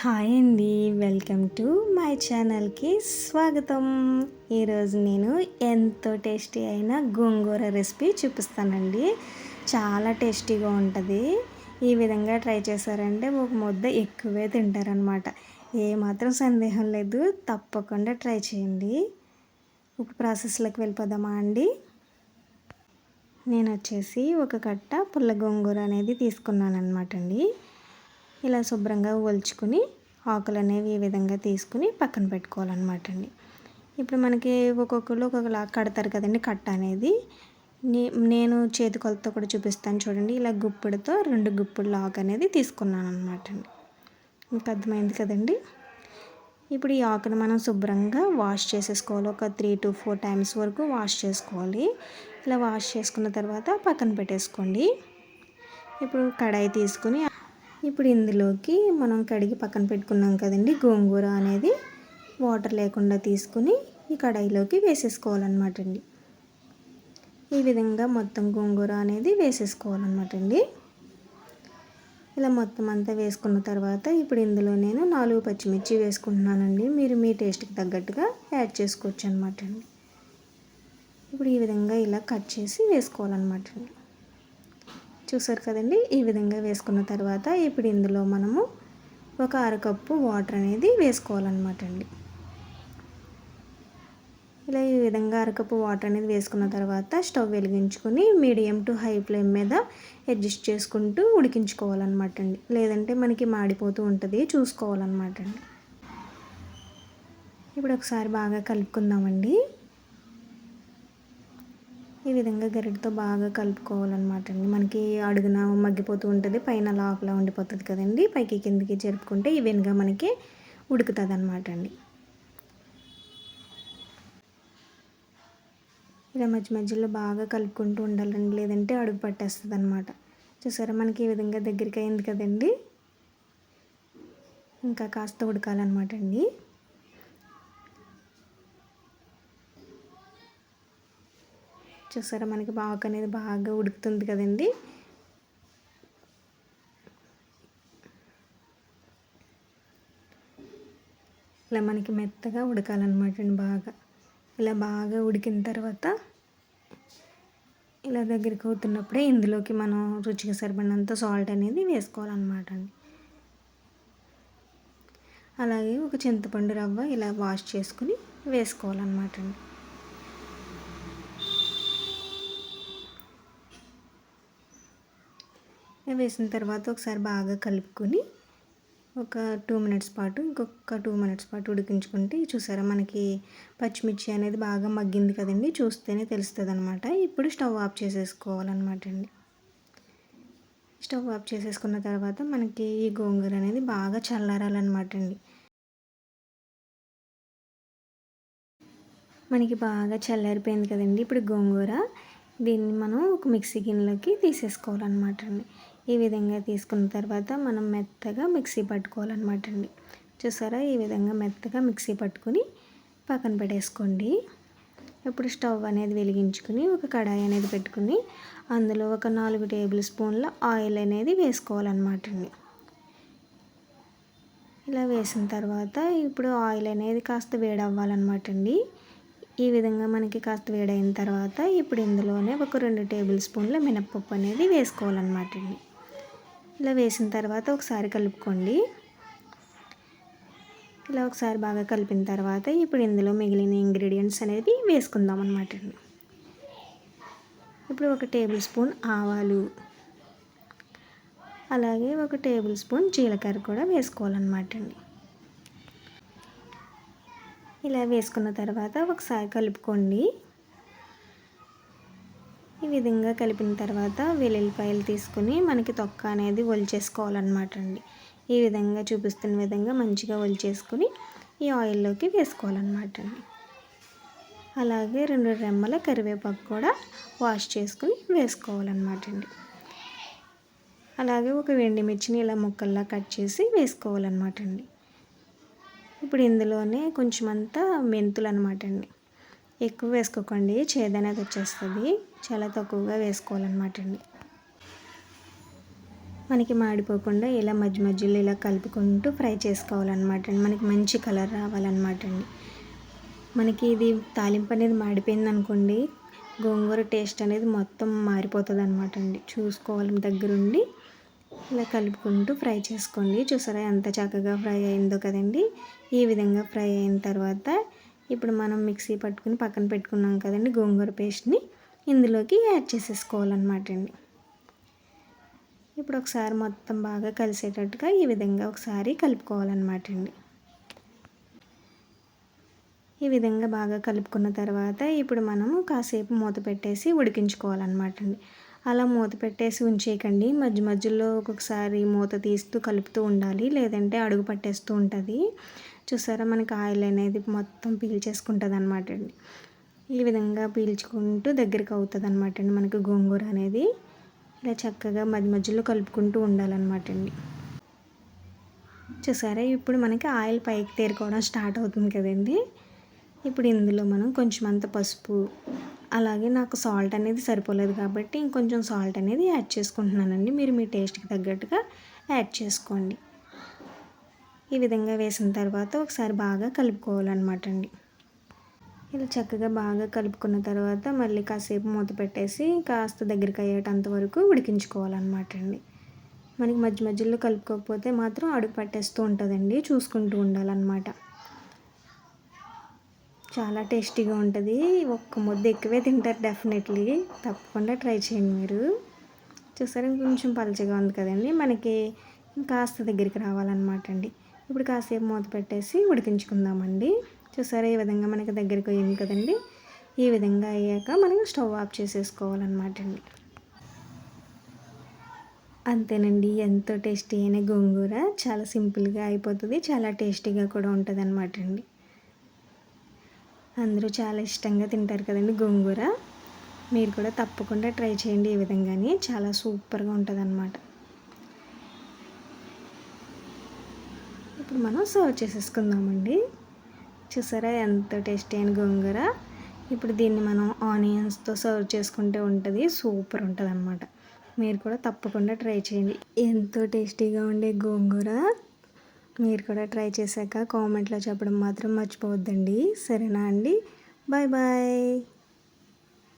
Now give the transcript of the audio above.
Hi అండి welcome to my ఛానల్కి స్వాగతం. ఈరోజు నేను ఎంతో టేస్టీ అయిన గోంగూర రెసిపీ చూపిస్తానండి. చాలా టేస్టీగా ఉంటుంది. ఈ విధంగా ట్రై చేశారంటే ఒక ముద్ద ఎక్కువే తింటారనమాట ఏమాత్రం సందేహం లేదు తప్పకుండా ట్రై చేయండి. ఇప్పుడు ప్రాసెస్లోకి వెళ్ళిపోదామా అండి? నేను వచ్చేసి ఒక కట్ట పుల్ల గోంగూర అనేది తీసుకున్నాను అనమాట అండి. ఇలా శుభ్రంగా ఒలుచుకుని ఆకులు అనేవి ఈ విధంగా తీసుకుని పక్కన పెట్టుకోవాలన్నమాట అండి ఇప్పుడు మనకి ఒక్కొక్కరు ఒక్కొక్కలా కడతారు కదండి కట్ట అనేది. నేను చేతి కొలతో కూడా చూపిస్తాను చూడండి. ఇలా గుప్పిడితో రెండు గుప్పిడి ఆకు అనేది తీసుకున్నాను అనమాట అండి మీకు అర్థమైంది కదండి? ఇప్పుడు ఈ ఆకును మనం శుభ్రంగా వాష్ చేసేసుకోవాలి. ఒక త్రీ టు ఫోర్ టైమ్స్ వరకు వాష్ చేసుకోవాలి. ఇలా వాష్ చేసుకున్న తర్వాత పక్కన పెట్టేసుకోండి. ఇప్పుడు కడాయి తీసుకుని ఇప్పుడు ఇందులోకి మనం కడిగి పక్కన పెట్టుకున్నాం కదండి. గోంగూర అనేది వాటర్ లేకుండా తీసుకుని ఈ కడాయిలోకి వేసేసుకోవాలన్నమాట అండి ఈ విధంగా మొత్తం గోంగూర అనేది వేసేసుకోవాలన్నమాట అండి ఇలా మొత్తం అంతా వేసుకున్న తర్వాత ఇప్పుడు ఇందులో నేను నాలుగు పచ్చిమిర్చి వేసుకుంటున్నానండి. మీరు మీ టేస్ట్కి తగ్గట్టుగా యాడ్ చేసుకోవచ్చు అనమాట అండి ఇప్పుడు ఈ విధంగా ఇలా కట్ చేసి వేసుకోవాలన్నమాట అండి చూసారు కదండి? ఈ విధంగా వేసుకున్న తర్వాత ఇప్పుడు ఇందులో మనము ఒక అరకప్పు వాటర్ అనేది వేసుకోవాలన్నమాట అండి. ఇలా ఈ విధంగా అరకప్పు వాటర్ అనేది వేసుకున్న తర్వాత స్టవ్ వెలిగించుకొని మీడియం టు హై ఫ్లేమ్ మీద అడ్జస్ట్ చేసుకుంటూ ఉడికించుకోవాలన్నమాట అండి. లేదంటే మనకి మాడిపోతూ ఉంటుంది చూసుకోవాలన్నమాట అండి. ఇప్పుడు ఒకసారి బాగా కలుపుకుందామండి. ఈ విధంగా గరిటతో బాగా కలుపుకోవాలన్నమాట అండి మనకి అడుగున మగ్గిపోతూ ఉంటుంది పైన లోపల ఉండిపోతుంది కదండి. పైకి కిందికి జరుపుకుంటే ఈవెన్గా మనకి ఉడుకుతుంది అనమాట అండి ఇలా మధ్య మధ్యలో బాగా కలుపుకుంటూ ఉండాలండి. లేదంటే అడుగు పట్టేస్తుంది అనమాట చూసారా మనకి ఈ విధంగా దగ్గరికి అయింది కదండి. ఇంకా కాస్త ఉడకాలన్నమాట అండి చూసారా? మనకి బాగా అనేది బాగా ఉడుకుతుంది కదండి. ఇలా మనకి మెత్తగా ఉడకాలన్నమాట అండి బాగా. ఇలా బాగా ఉడికిన తర్వాత ఇలా దగ్గరికి అవుతున్నప్పుడే ఇందులోకి మనం రుచికి సరిపడినంత సాల్ట్ అనేది వేసుకోవాలన్నమాట అండి అలాగే ఒక చింతపండు రవ్వ ఇలా వాష్ చేసుకుని వేసుకోవాలన్నమాట అండి వేసిన తర్వాత ఒకసారి బాగా కలుపుకొని ఒక టూ మినిట్స్ పాటు ఇంకొక టూ మినిట్స్ పాటు ఉడికించుకుంటే చూసారా మనకి పచ్చిమిర్చి అనేది బాగా మగ్గింది కదండి. చూస్తేనే తెలుస్తుంది అనమాట ఇప్పుడు స్టవ్ ఆఫ్ చేసేసుకోవాలన్నమాట అండి. స్టవ్ ఆఫ్ చేసేసుకున్న తర్వాత మనకి ఈ గోంగూర అనేది బాగా చల్లారాలన్నమాట అండి. మనకి బాగా చల్లారిపోయింది కదండి. ఇప్పుడు గోంగూర దీన్ని మనం ఒక మిక్సీ గిన్నెలోకి తీసేసుకోవాలన్నమాట అండి. ఈ విధంగా తీసుకున్న తర్వాత మనం మెత్తగా మిక్సీ పట్టుకోవాలన్నమాట అండి. చూసారా? ఈ విధంగా మెత్తగా మిక్సీ పట్టుకుని పక్కన పెట్టేసుకోండి. ఇప్పుడు స్టవ్ అనేది వెలిగించుకుని ఒక కడాయి అనేది పెట్టుకుని అందులో ఒక నాలుగు టేబుల్ స్పూన్ల ఆయిల్ అనేది వేసుకోవాలన్నమాట అండి. ఇలా వేసిన తర్వాత ఇప్పుడు ఆయిల్ అనేది కాస్త వేడవ్వాలన్నమాట అండి. ఈ విధంగా మనకి కాస్త వేడైన తర్వాత ఇప్పుడు ఇందులోనే ఒక రెండు టేబుల్ స్పూన్ల మినప్పప్పు అనేది వేసుకోవాలన్నమాట అండి. ఇలా వేసిన తర్వాత ఒకసారి కలుపుకోండి. ఇలా ఒకసారి బాగా కలిపిన తర్వాత ఇప్పుడు ఇందులో మిగిలిన ఇంగ్రీడియంట్స్ అనేది వేసుకుందాం అనమాట ఇప్పుడు ఒక టేబుల్ స్పూన్ ఆవాలు అలాగే ఒక టేబుల్ స్పూన్ జీలకర్ర కూడా వేసుకోవాలన్నమాట అండి. ఇలా వేసుకున్న తర్వాత ఒకసారి కలుపుకోండి. ఈ విధంగా కలిపిన తర్వాత వెల్లుల్లిపాయలు తీసుకుని మనకి తొక్క అనేది ఒలిచేసుకోవాలన్నమాట అండి. ఈ విధంగా చూపిస్తున్న విధంగా మంచిగా ఒలిచేసుకుని ఈ ఆయిల్లోకి వేసుకోవాలన్నమాట అండి. అలాగే రెండు రెమ్మల కరివేపాకు కూడా వాష్ చేసుకుని వేసుకోవాలన్నమాట అండి. అలాగే ఒక వెండి మిర్చిని ఇలా ముక్కల్లా కట్ చేసి వేసుకోవాలన్నమాట అండి. ఇప్పుడు ఇందులోనే కొంచెం అంతా మెంతులు అనమాట అండి. ఎక్కువ వేసుకోకండి. చేదనేది వచ్చేస్తుంది. చాలా తక్కువగా వేసుకోవాలన్నమాట అండి. మనకి మాడిపోకుండా ఇలా మధ్య మధ్యలో ఇలా కలుపుకుంటూ ఫ్రై చేసుకోవాలన్నమాట అండి. మనకి మంచి కలర్ రావాలన్నమాట అండి. మనకి ఇది తాలింపు అనేది మాడిపోయింది అనుకోండి గోంగూర టేస్ట్ అనేది మొత్తం మారిపోతుంది అనమాట అండి. చూసుకోవాలి దగ్గరుండి. ఇలా కలుపుకుంటూ ఫ్రై చేసుకోండి. చూసారా ఎంత చక్కగా ఫ్రై అయిందో కదండి. ఈ విధంగా ఫ్రై అయిన తర్వాత ఇప్పుడు మనం మిక్సీ పట్టుకుని పక్కన పెట్టుకున్నాం కదండి గోంగూర పేస్ట్ని. ఇందులోకి యాడ్ చేసేసుకోవాలన్నమాట అండి. ఇప్పుడు ఒకసారి మొత్తం బాగా కలిసేటట్టుగా ఈ విధంగా ఒకసారి కలుపుకోవాలన్నమాట అండి. ఈ విధంగా బాగా కలుపుకున్న తర్వాత ఇప్పుడు మనము కాసేపు మూత పెట్టేసి ఉడికించుకోవాలన్నమాట అండి. అలా మూత పెట్టేసి ఉంచేయకండి. మధ్య మధ్యలో ఒక్కొక్కసారి మూత తీస్తూ కలుపుతూ ఉండాలి. లేదంటే అడుగు పట్టేస్తూ ఉంటుంది. చూసారా? మనకి ఆయిల్ అనేది మొత్తం పీల్చేసుకుంటుంది అనమాట అండి. ఈ విధంగా పీల్చుకుంటూ దగ్గరికి అవుతుంది అనమాట అండి మనకి గోంగూర అనేది. ఇలా చక్కగా మధ్య మధ్యలో కలుపుకుంటూ ఉండాలన్నమాట అండి. చూసారా? ఇప్పుడు మనకి ఆయిల్ పైకి తేరుకోవడం స్టార్ట్ అవుతుంది కదండి. ఇప్పుడు ఇందులో మనం కొంచెం అంత పసుపు అలాగే నాకు సాల్ట్ అనేది సరిపోలేదు కాబట్టి ఇంకొంచెం సాల్ట్ అనేది యాడ్ చేసుకుంటున్నానండి. మీరు మీ టేస్ట్కి తగ్గట్టుగా యాడ్ చేసుకోండి. ఈ విధంగా వేసిన తర్వాత ఒకసారి బాగా కలుపుకోవాలన్నమాట అండి ఇలా చక్కగా బాగా కలుపుకున్న తర్వాత మళ్ళీ కాసేపు మూత పెట్టేసి కాస్త దగ్గరికి అయ్యేటంత వరకు ఉడికించుకోవాలన్నమాట అండి మనకి మధ్య మధ్యలో కలుపుకోకపోతే మాత్రం అడుగు పట్టేస్తూ ఉంటుందండి. చూసుకుంటూ ఉండాలన్నమాట. చాలా టేస్టీగా ఉంటుంది. ఒక్క ముద్ద ఎక్కువే తింటారు డెఫినెట్లీ. తప్పకుండా ట్రై చేయండి మీరు. చూసారా కొంచెం పలచగా ఉంది కదండి. మనకి కాస్త దగ్గరికి రావాలన్నమాట అండి. ఇప్పుడు కాసేపు మూత పెట్టేసి ఉడికించుకుందామండి. చూసారా ఈ విధంగా మనకి దగ్గరికి అయ్యింది కదండి. ఈ విధంగా అయ్యాక మనం స్టవ్ ఆఫ్ చేసేసుకోవాలన్నమాట అండి. అంతేనండి ఎంతో టేస్టీ అయిన గోంగూర. చాలా సింపుల్గా అయిపోతుంది. చాలా టేస్టీగా కూడా ఉంటుంది అనమాట అండి. అందరూ చాలా ఇష్టంగా తింటారు కదండి గోంగూర. మీరు కూడా తప్పకుండా ట్రై చేయండి ఈ విధంగానే. చాలా సూపర్గా ఉంటుంది అన్నమాట ఇప్పుడు మనం సర్వ్ చేసేసుకుందామండి. చూసారా ఎంత టేస్టీ అయిన గోంగూర. ఇప్పుడు దీన్ని మనం ఆనియన్స్తో సర్వ్ చేసుకుంటే ఉంటుంది సూపర్ ఉంటుంది అన్నమాట మీరు కూడా తప్పకుండా ట్రై చేయండి. ఎంతో టేస్టీగా ఉండే గోంగూర. మీరు కూడా ట్రై చేశాక కామెంట్లో చెప్పడం మాత్రం మర్చిపోవద్దండి. సరేనా అండి? Bye bye.